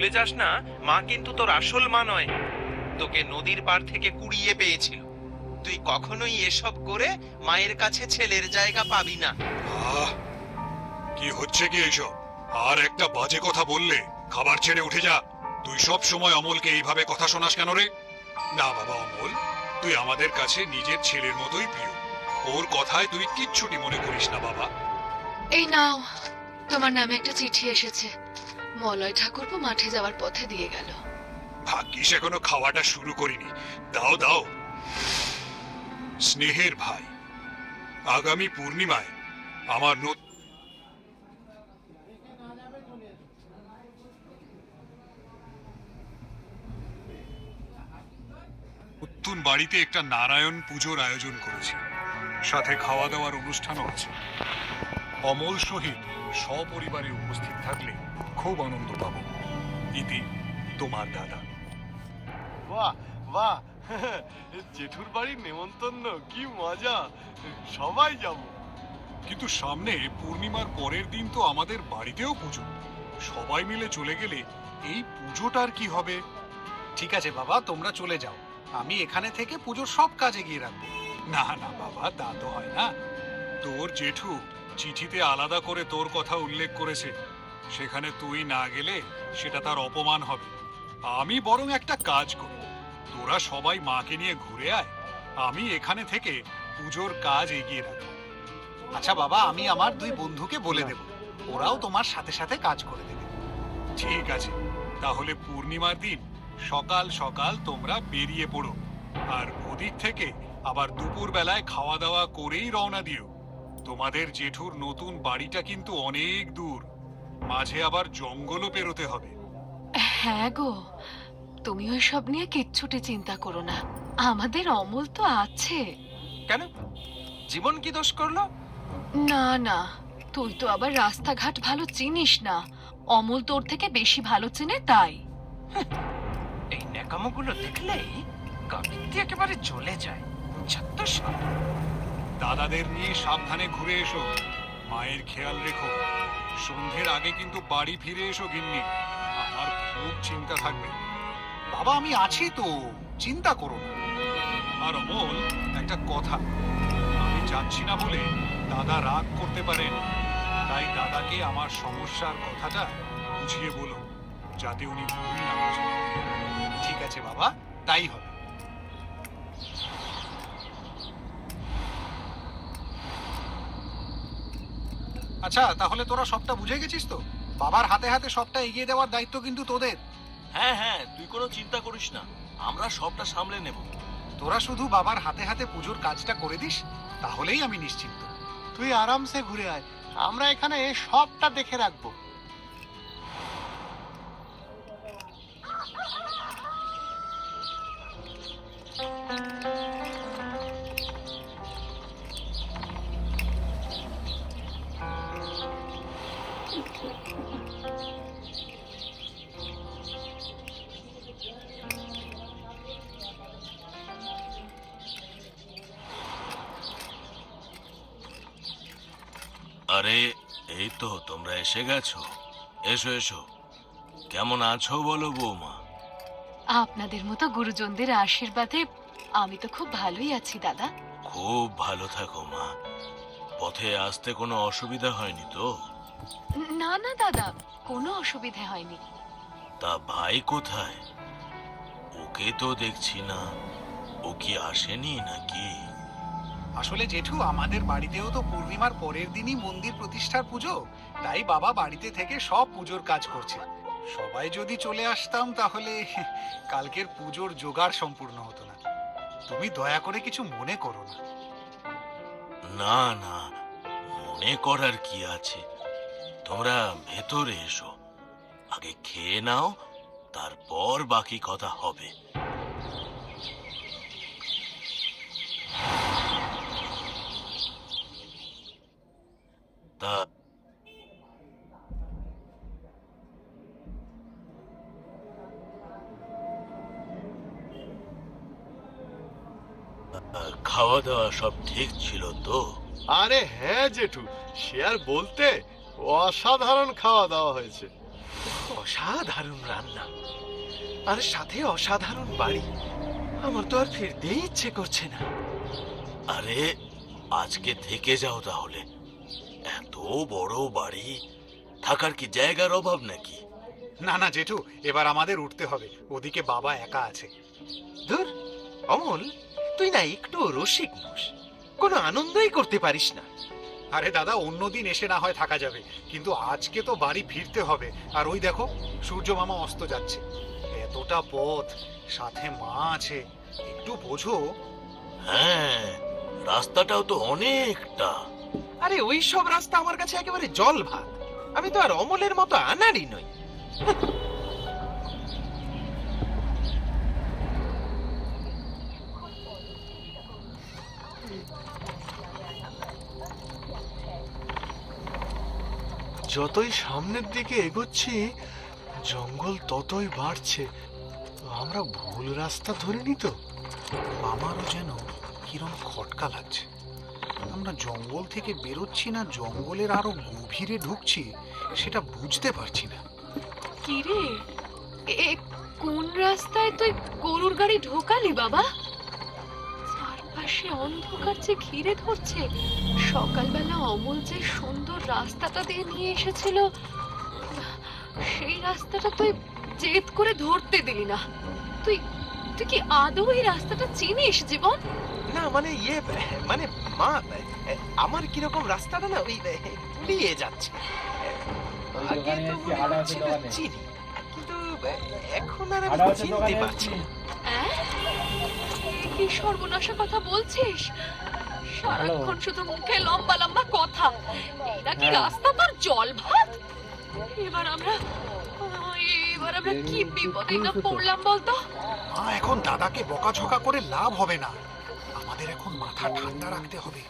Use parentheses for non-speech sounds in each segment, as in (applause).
ভুলে যাস না মা কিন্তু তোর আসল মা নয়। তোকে নদীর পার থেকে কুড়িয়ে পেয়েছিল। তুই কখনোই এসব করে মায়ের কাছে ছেলের জায়গা পাবি না। কি হচ্ছে কি এইসব? আর একটা বাজে কথা বললে খাবার ছেড়ে উঠে যা। তুই সব সময় অমলকে এইভাবে কথা শোনাস কেন রে? না বাবা অমল তুই আমাদের কাছে নিজের ছেলের মতোই প্রিয়। ওর কথায় তুই কিচ্ছুটি মনে করিস না বাবা। এই নাও তোমার নামে একটা চিঠি এসেছে। মলয় ঠাকুরপো মাঠে যাওয়ার পথে দিয়ে গেল। ভাগ্যিস এখনও খাওয়াটা শুরু করিনি। দাও দাও। স্নেহের ভাই, আগামী পূর্ণিমায় আমার নত- নতুন বাড়িতে একটা নারায়ণ পুজোর আয়োজন করেছি। সাথে খাওয়া দাওয়ার অনুষ্ঠানও আছে। অমল সহিত সপরিবারে উপস্থিত থাকলে খুব আনন্দ পাবো। ইতি তোমার দাদা। বাহ বাহ। জেঠুর বাড়ির নেমন্তন্ন কি মজা। সবাই যাব। কিন্তু সামনে পূর্ণিমার পরের দিন তো আমাদের বাড়িতেও পুজো। সবাই মিলে চলে গেলে এই পুজোটার কি হবে? ঠিক আছে বাবা তোমরা চলে যাও। আমি এখানে থেকে পুজোর সব কাজে গিয়ে রাখব। না না বাবা তা তো হয় না। তোর জেঠু চিঠিতে আলাদা করে তোর কথা উল্লেখ করেছে। সেখানে তুই না গেলে সেটা তার অপমান হবে। আমি বরং একটা কাজ করি তোরা সবাই মাকে নিয়ে ঘুরে আয়। আমি এখানে থেকে পুজোর কাজ এগিয়ে রাখব। আচ্ছা বাবা, আমি আমার দুই বন্ধুকে বলে দেব। ওরাও তোমার সাথে সাথে কাজ করে দেবে। ঠিক আছে। তাহলে পূর্ণিমার দিন সকাল সকাল তোমরা বেরিয়ে পড়ো। আর ওদিক থেকে আবার দুপুর বেলায় খাওয়া দাওয়া করেই রওনা দিও। তোমাদের জেঠুর নতুন বাড়িটা কিন্তু অনেক দূর। মাঝে আবার জঙ্গলও পেরোতে হবে। হ্যাঁ গো তুমি ওই সব নিয়ে কিচ্ছুটি চিন্তা করো না। আমাদের অমল তো আছে। কেন? জীবন কি দোষ করল? না না তুই তো আবার রাস্তাঘাট ভালো চিনিস না। অমল তোর থেকে বেশি ভালো চেনে তাই। এই ন্যাকামোগুলো দেখলেই গাবিত্তি একেবারে চলে যায়। যত সব দাদাদের নিয়ে সাবধানে ঘুরে এসো। মায়ের খেয়াল রেখো। সন্ধ্যের আগে কিন্তু বাড়ি ফিরে এসো, গিন্নি। আমার খুব চিন্তা থাকবে। বাবা, আমি আছি তো। চিন্তা করো আর অমল, একটা কথা। আমি যাচ্ছি না বলে দাদা রাগ করতে পারেন। তাই দাদাকে আমার সমস্যার কথাটা বুঝিয়ে বলো, যাতে উনি ঠিক আছে বাবা, তাই হবে। আচ্ছা তাহলে তোরা সবটা বুঝে গেছিস তো? বাবার হাতে হাতে সবটা এগিয়ে দেওয়ার দায়িত্ব কিন্তু তোদের। হ্যাঁ হ্যাঁ তুই কোনো চিন্তা করিস না। আমরা সবটা সামলে নেব। তোরা শুধু বাবার হাতে হাতে পুজোর কাজটা করে দিস তাহলেই আমি নিশ্চিন্ত। তুই আরামসে ঘুরে আয়। আমরা এখানে সবটা দেখে রাখব। আরে এই তো তোমরা এসে গেছো। এসো এসো। কেমন আছো বলো বৌমা? আপনাদের মতো গুরুজনদের আশীর্বাদে আমি তো খুব ভালোই আছি দাদা। খুব ভালো থাকো মা। পথে আসতে কোনো অসুবিধা হয়নি তো? না না দাদা কোনো অসুবিধে হয়নি। তা ভাই কোথায়? ওকে তো দেখছি না। ও কি আসেনি নাকি? আসলে জেঠু আমাদের বাড়িতেও তো পূর্ণিমার পরের দিনই মন্দির প্রতিষ্ঠার পুজো। তাই বাবা বাড়িতে থেকে সব পুজোর কাজ করছে। সবাই যদি চলে আসতাম তাহলে (laughs) কালকের পুজোর জোগাড় সম্পূর্ণ হতো না। তুমি দয়া করে কিছু মনে করো না। না না মনে করার কি আছে? তোমরা ভেতরে এসো। আগে খেয়ে নাও, তারপর বাকি কথা হবে। তা খাওয়া দাওয়া সব ঠিক ছিল তো? আরে হ্যাঁ জেঠু, সে আর বলতে অসাধারণ খাওয়া দাওয়া হয়েছে। অসাধারণ রান্না। আর সাথে অসাধারণ বাড়ি। আমার তো আর ফিরতেই ইচ্ছে করছে না। আরে আজকে থেকে যাও তাহলে। এত বড় বাড়ি থাকার কি জায়গার অভাব নাকি? না না জেঠু এবার আমাদের উঠতে হবে। ওদিকে বাবা একা আছে। ধুর অমল তুই না একটু রসিক নোস কোনো আনন্দই করতে পারিস না। আরে দাদা অন্যদিন এসে না হয় থাকা যাবে। কিন্তু আজকে তো বাড়ি ফিরতে হবে। আর ওই দেখো সূর্য মামা অস্ত যাচ্ছে। এতটা পথ সাথে মা আছে। একটু বোঝো। হ্যাঁ রাস্তাটাও তো অনেকটা। আরে ওই সব রাস্তা আমার কাছে একেবারে জল ভাত আমি তো আর অমলের মতো আনারই নই। যতই সামনের দিকে এগোচ্ছি, জঙ্গল ততই বাড়ছে। আমরা ভুল রাস্তা ধরিনি তো। আমারও যেন কিরম খটকা লাগছে। আমরা জঙ্গল থেকে বেরোচ্ছি না, জঙ্গলের আরও গভীরে ঢুকছি, সেটা বুঝতে পারছি না। কিরে? কোন রাস্তায় তুই গরুর গাড়ি ঢোকালি বাবা? চারপাশে অন্ধকার যে ঘিরে ধরছে সকালবেলা অমল যে সুন্দর রাস্তাটা দিয়ে নিয়ে এসেছিল সেই রাস্তাটা তুই জেদ করে ধরতে দিলি না। তুই তুই কি আদৌ এই রাস্তাটা চিনিস জীবন? না মানে ইয়ে মানে মা আমার কীরকম রাস্তাটা না ওই গুলিয়ে যাচ্ছে। আগে তো মনে হচ্ছিল চিনি কিন্তু এখন আর আমি চিনতে পারছি না? এ কি সর্বনাশা কথা বলছিস? সারাক্ষণ শুধু মুখে লম্বা লম্বা কথা। এই নাকি রাস্তা তোর জল ভাত? এবার আমরা এবার আমরা কি বিপদে না পড়লাম বলতো? মা এখন দাদাকে বকাঝকা করে লাভ হবে না। আমাদের এখন মাথা ঠান্ডা রাখতে হবে।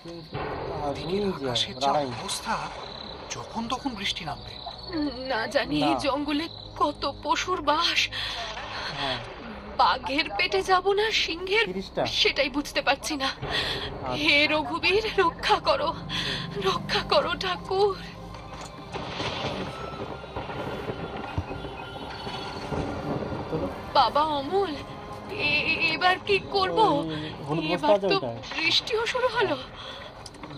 দিনের আকাশের যা অবস্থা যখন তখন বৃষ্টি নামবে। না জানি এই জঙ্গলে কত পশুর বাস। বাঘের পেটে যাব না সিংহের? সেটাই বুঝতে পারছি না। হে রঘুবীর রক্ষা করো। রক্ষা করো ঠাকুর। বাবা অমল এবার কি করব? এবার তো বৃষ্টিও শুরু হলো।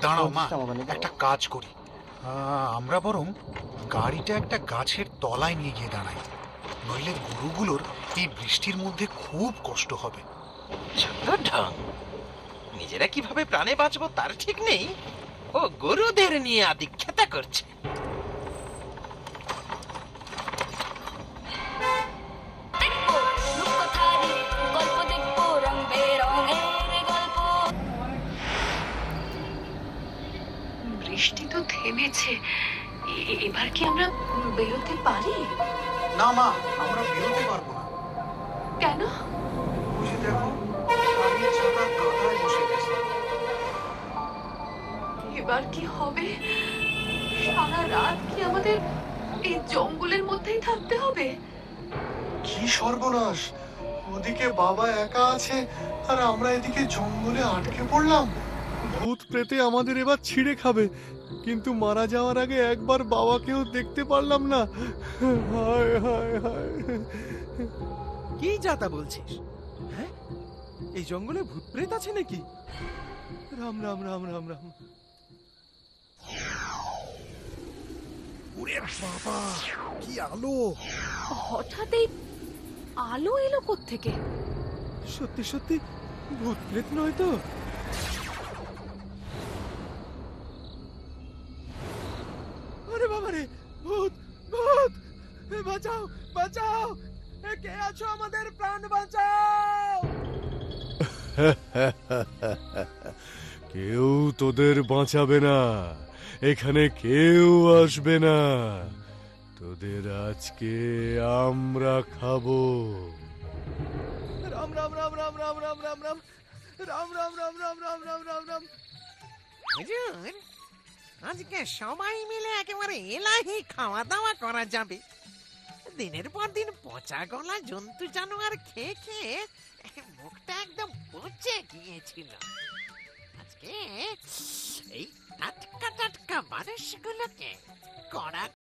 দাঁড়াও মা একটা কাজ করি। আহ, আমরা বরং গাড়িটা একটা গাছের তলায় নিয়ে গিয়ে দাঁড়াই। নইলে গরুগুলোর এই বৃষ্টির মধ্যে খুব কষ্ট হবে। ঢং নিজেরা কীভাবে প্রাণে বাঁচবো তার ঠিক নেই। ও গরুদের নিয়ে আদিক্ষেতা করছে। বৃষ্টি তো থেমেছে। এ- এবার কি আমরা বেরোতে পারি? না মা আমরা বেরোতে পারব না। কেন? বুঝে দেখো গাড়ির চাকা কাদায় বসে গেছে। এবার কি হবে? সারা রাত কি আমাদের এই জঙ্গলের মধ্যেই থাকতে হবে? কি সর্বনাশ! ওদিকে বাবা একা আছে আর আমরা এদিকে জঙ্গলে আটকে পড়লাম। ভূত প্রেতে আমাদের এবার ছিঁড়ে খাবে। কিন্তু মারা যাওয়ার আগে একবার বাবাকেও দেখতে পারলাম না। হায় হায় হায়। কি যাতা বলছিস? হ্যাঁ? এই জঙ্গলে ভূত প্রেত আছে নাকি? রাম রাম রাম রাম রাম। ওরে বাবা কি আলো! হঠাৎ এই আলো এলো থেকে সত্যি সত্যি ভূত প্রেত নয় তো? বাঁচাও কে আছো আমাদের প্রাণ বাঁচাও কেউ তোদের বাঁচাবে না এখানে কেউ আসবে না তোদের আজকে আমরা খাব রাম রাম রাম রাম রাম রাম রাম রাম রাম রাম রাম রাম রাম রাম রাম রাম হুজুর আজকে সবাই মিলে একেবারে এলাহি খাওয়া দাওয়া করা যাবে দিনের পর দিন পচা গলা জন্তু জানোয়ার খেয়ে খেয়ে মুখটা একদম পচে গিয়েছিল। আজকে এই টাটকা টাটকা মানুষগুলোকে কড়া